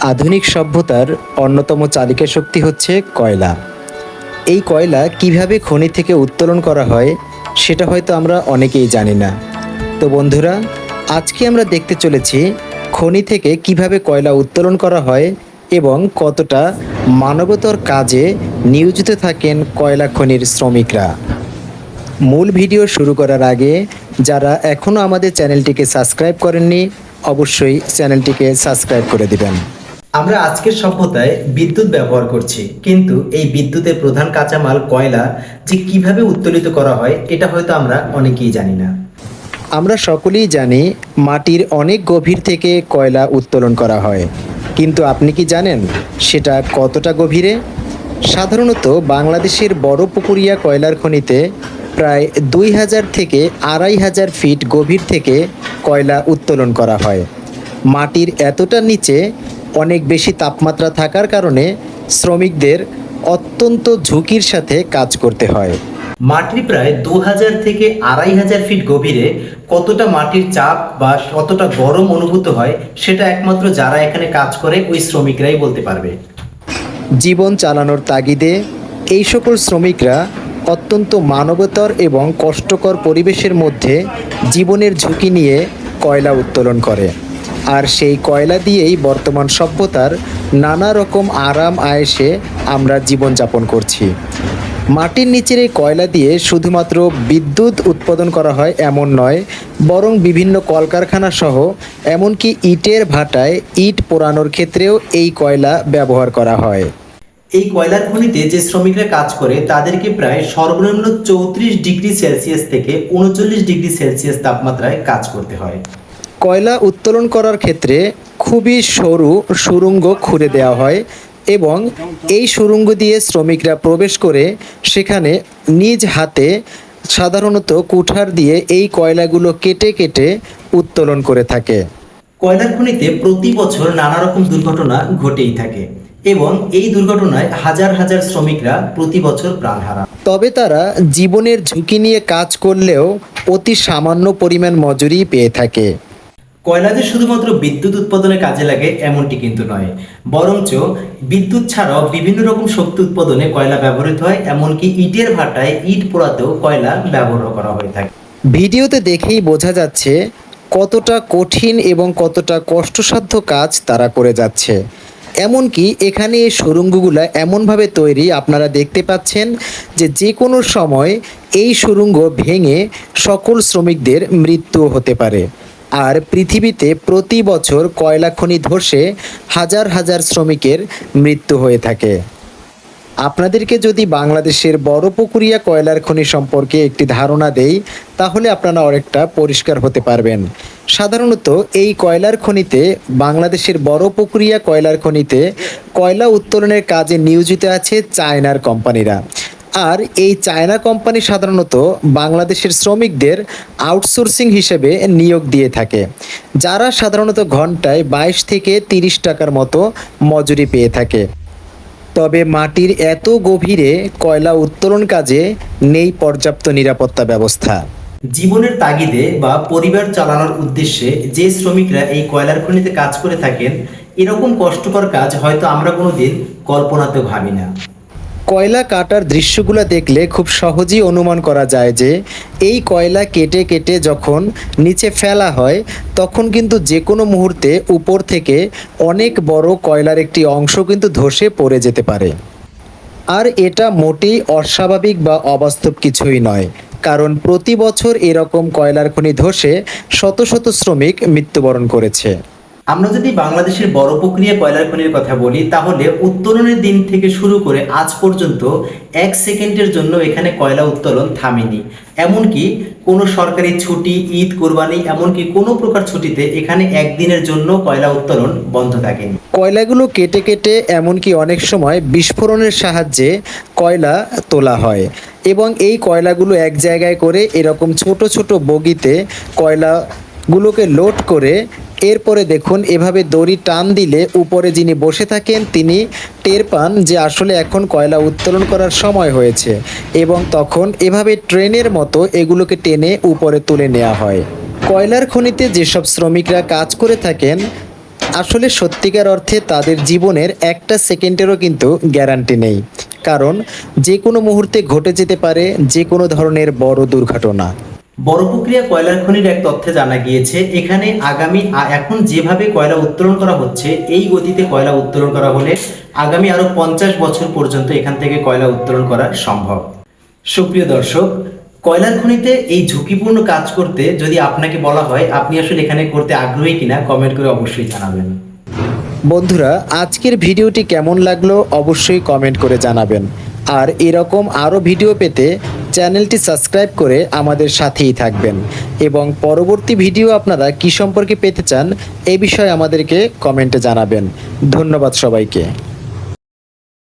আধুনিক সভ্যতার অন্যতম চালিকা শক্তি হচ্ছে কয়লা। এই কয়লা কীভাবে খনি থেকে উত্তোলন করা হয়, সেটা হয়তো আমরা অনেকেই জানি না। তো বন্ধুরা, আজকে আমরা দেখতে চলেছি খনি থেকে কীভাবে কয়লা উত্তোলন করা হয় এবং কতটা মানবতর কাজে নিয়োজিত থাকেন কয়লা খনির শ্রমিকরা। মূল ভিডিও শুরু করার আগে, যারা এখনও আমাদের চ্যানেলটিকে সাবস্ক্রাইব করেননি, অবশ্যই চ্যানেলটিকে সাবস্ক্রাইব করে দিবেন। আমরা আজকের সভ্যতায় বিদ্যুৎ ব্যবহার করছি, কিন্তু এই বিদ্যুতের প্রধান কাঁচামাল কয়লা যে কীভাবে উত্তোলিত করা হয়, এটা হয়তো আমরা অনেকেই জানি না। আমরা সকলেই জানি মাটির অনেক গভীর থেকে কয়লা উত্তোলন করা হয়, কিন্তু আপনি কি জানেন সেটা কতটা গভীরে? সাধারণত বাংলাদেশের বড় পুকুরিয়া কয়লার খনিতে প্রায় দুই হাজার থেকে আড়াই হাজার ফিট গভীর থেকে কয়লা উত্তোলন করা হয়। মাটির এতটা নিচে অনেক বেশি তাপমাত্রা থাকার কারণে শ্রমিকদের অত্যন্ত ঝুঁকির সাথে কাজ করতে হয়। মাটির প্রায় দু হাজার থেকে আড়াই হাজার ফিট গভীরে কতটা মাটির চাপ বা কতটা গরম অনুভূত হয় সেটা একমাত্র যারা এখানে কাজ করে ওই শ্রমিকরাই বলতে পারবে। জীবন চালানোর তাগিদে এই সকল শ্রমিকরা অত্যন্ত মানবতর এবং কষ্টকর পরিবেশের মধ্যে জীবনের ঝুঁকি নিয়ে কয়লা উত্তোলন করে। আর সেই কয়লা দিয়েই বর্তমান সভ্যতার নানা রকম আরাম আয়েসে আমরা জীবনযাপন করছি। মাটির নিচের এই কয়লা দিয়ে শুধুমাত্র বিদ্যুৎ উৎপাদন করা হয় এমন নয়, বরং বিভিন্ন কলকারখানা সহ এমনকি ইটের ভাটায় ইট পোড়ানোর ক্ষেত্রেও এই কয়লা ব্যবহার করা হয়। এই কয়লার খনিতে যে শ্রমিকরা কাজ করে, তাদেরকে প্রায় সর্বনিম্ন চৌত্রিশ ডিগ্রি সেলসিয়াস থেকে উনচল্লিশ ডিগ্রি সেলসিয়াস তাপমাত্রায় কাজ করতে হয়। কয়লা উত্তোলন করার ক্ষেত্রে খুবই সরু সুড়ঙ্গ খুঁড়ে দেওয়া হয় এবং এই সুড়ঙ্গ দিয়ে শ্রমিকরা প্রবেশ করে সেখানে নিজ হাতে সাধারণত কুঠার দিয়ে এই কয়লাগুলো কেটে কেটে উত্তোলন করে থাকে। কয়লার খনিতে প্রতি বছর নানা রকম দুর্ঘটনা ঘটেই থাকে এবং এই দুর্ঘটনায় হাজার হাজার শ্রমিকরা প্রতি বছর প্রাণ হারান। তবে তারা জীবনের ঝুঁকি নিয়ে কাজ করলেও অতি সামান্য পরিমাণ মজুরি পেয়ে থাকে। কয়লা যে শুধুমাত্র বিদ্যুৎ উৎপাদনে কাজে লাগে, এমনটি কিন্তু নয়। বরঞ্চ বিদ্যুৎ ছাড়াও বিভিন্ন রকম শক্তি উৎপাদনে কয়লা ব্যবহৃত হয়, এমনকি ইটের ভাটায় ইট পোড়াতেও কয়লা ব্যবহার করা হয়ে থাকে। ভিডিওতে দেখেই বোঝা যাচ্ছে কতটা কঠিন এবং কতটা কষ্টসাধ্য কাজ তারা করে যাচ্ছে। এমনকি এখানে এই সুরঙ্গগুলো এমনভাবে তৈরি আপনারা দেখতে পাচ্ছেন যে যে কোনো সময় এই সুরঙ্গ ভেঙে সকল শ্রমিকদের মৃত্যু হতে পারে। আর পৃথিবীতে প্রতি বছর কয়লা খনি ধসে হাজার হাজার শ্রমিকের মৃত্যু হয়ে থাকে। আপনাদেরকে যদি বাংলাদেশের বড় পুকুরিয়া কয়লার খনি সম্পর্কে একটি ধারণা দেই, তাহলে আপনারা অনেকটা পরিষ্কার হতে পারবেন। সাধারণত এই কয়লার খনিতে, বাংলাদেশের বড় পুকুরিয়া কয়লার খনিতে কয়লা উত্তোলনের কাজে নিয়োজিত আছে চায়নার কোম্পানিরা। আর এই চায়না কোম্পানি সাধারণত বাংলাদেশের শ্রমিকদের আউটসোর্সিং হিসেবে নিয়োগ দিয়ে থাকে, যারা সাধারণত ঘন্টায় বাইশ থেকে তিরিশ টাকার মতো মজুরি পেয়ে থাকে। তবে মাটির এত গভীরে কয়লা উত্তোলন কাজে নেই পর্যাপ্ত নিরাপত্তা ব্যবস্থা। জীবনের তাগিদে বা পরিবার চালানোর উদ্দেশ্যে যে শ্রমিকরা এই কয়লার খনিতে কাজ করে থাকেন, এরকম কষ্টকর কাজ হয়তো আমরা কোনোদিন কল্পনাতেও ভাবি না। কয়লা কাটার দৃশ্যগুলো দেখলে খুব সহজেই অনুমান করা যায় যে এই কয়লা কেটে কেটে যখন নিচে ফেলা হয়, তখন কিন্তু যে কোনো মুহূর্তে উপর থেকে অনেক বড় কয়লার একটি অংশ কিন্তু ধসে পড়ে যেতে পারে। আর এটা মোটেই অস্বাভাবিক বা অবাস্তব কিছুই নয়, কারণ প্রতি বছর এরকম কয়লার খনি ধসে শত শত শ্রমিক মৃত্যুবরণ করেছে। আমরা যদি বাংলাদেশের বড় প্রক্রিয়া কয়লার খনির কথা বলি, তাহলে উত্তোলনের দিন থেকে শুরু করে আজ পর্যন্ত এক সেকেন্ডের জন্য এখানে কয়লা উত্তোলন থামেনি। এমনকি কোনো সরকারি ছুটি, ঈদ, কোরবানি, এমনকি কোনো প্রকার ছুটিতে এখানে একদিনের জন্য কয়লা উত্তোলন বন্ধ থাকেনি। কয়লাগুলো কেটে কেটে এমনকি অনেক সময় বিস্ফোরণের সাহায্যে কয়লা তোলা হয় এবং এই কয়লাগুলো এক জায়গায় করে এরকম ছোট ছোট বগিতে কয়লাগুলোকে লোড করে এরপরে দেখুন, এভাবে দড়ি টান দিলে উপরে যিনি বসে থাকেন, তিনি টের পান যে আসলে এখন কয়লা উত্তোলন করার সময় হয়েছে এবং তখন এভাবে ট্রেনের মতো এগুলোকে টেনে উপরে তুলে নেওয়া হয়। কয়লার খনিতে যেসব শ্রমিকরা কাজ করে থাকেন, আসলে সত্যিকার অর্থে তাদের জীবনের একটা সেকেন্ডেরও কিন্তু গ্যারান্টি নেই। কারণ যে কোনো মুহূর্তে ঘটে যেতে পারে যে কোনো ধরনের বড় দুর্ঘটনা। বড় প্রক্রিয়া কয়লার খনির এক তথ্যে জানা গিয়েছে, এখানে আগামী এখন যেভাবে কয়লা উত্তোলন করা হচ্ছে, এই গতিতে কয়লা উত্তোলন করা হলে আগামী আরও পঞ্চাশ বছর পর্যন্ত এখান থেকে কয়লা উত্তোলন করা সম্ভব। সুপ্রিয় দর্শক, কয়লার খনিতে এই ঝুঁকিপূর্ণ কাজ করতে যদি আপনাকে বলা হয়, আপনি আসলে এখানে করতে আগ্রহী কিনা কমেন্ট করে অবশ্যই জানাবেন। বন্ধুরা, আজকের ভিডিওটি কেমন লাগল, অবশ্যই কমেন্ট করে জানাবেন। আর এরকম আরও ভিডিও পেতে চ্যানেলটি সাবস্ক্রাইব করে আমাদের সাথেই থাকবেন। এবং পরবর্তী ভিডিও আপনারা কী সম্পর্কে পেতে চান, এ বিষয়ে আমাদেরকে কমেন্টে জানাবেন। ধন্যবাদ সবাইকে।